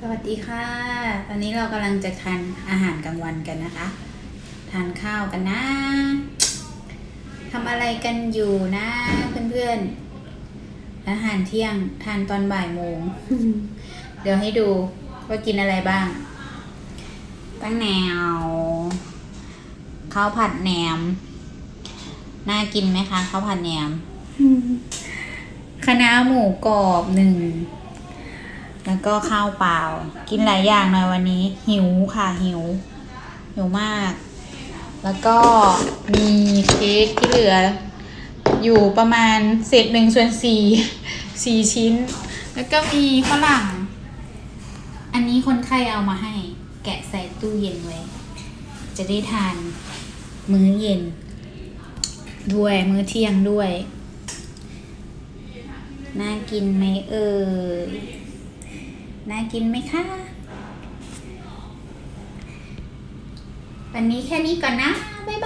สวัสดีค่ะ ตอนนี้เรากำลังจะทานอาหารกลางวันกันนะคะ ทานข้าวกันนะทำอะไรกันอยู่นะเพื่อนๆ อาหารเที่ยงทานตอนบ่ายโมง เดี๋ยวให้ดูว่ากินอะไรบ้าง ตั้งแนว ข้าวผัดแหนม น่ากินไหมคะข้าวผัดแหนมคณะน้าหมูกรอบหนึ่ง แล้วก็ข้าวเปล่า กินหลายอย่างหน่อยวันนี้ หิวค่ะหิว หิวมาก แล้วก็มีเค้กที่เหลือ อยู่ประมาณเศษหนึ่งส่วนสี่สี่ชิ้น แล้วก็มีฝรั่ง อันนี้คนไข้เอามาให้ แกะใส่ตู้เย็นไว้ จะได้ทานมื้อเย็น ด้วยมื้อเที่ยงด้วย น่ากินไหมเอ่ย น่ากินไหมคะ วันนี้แค่นี้ก่อนนะ บ๊ายบาย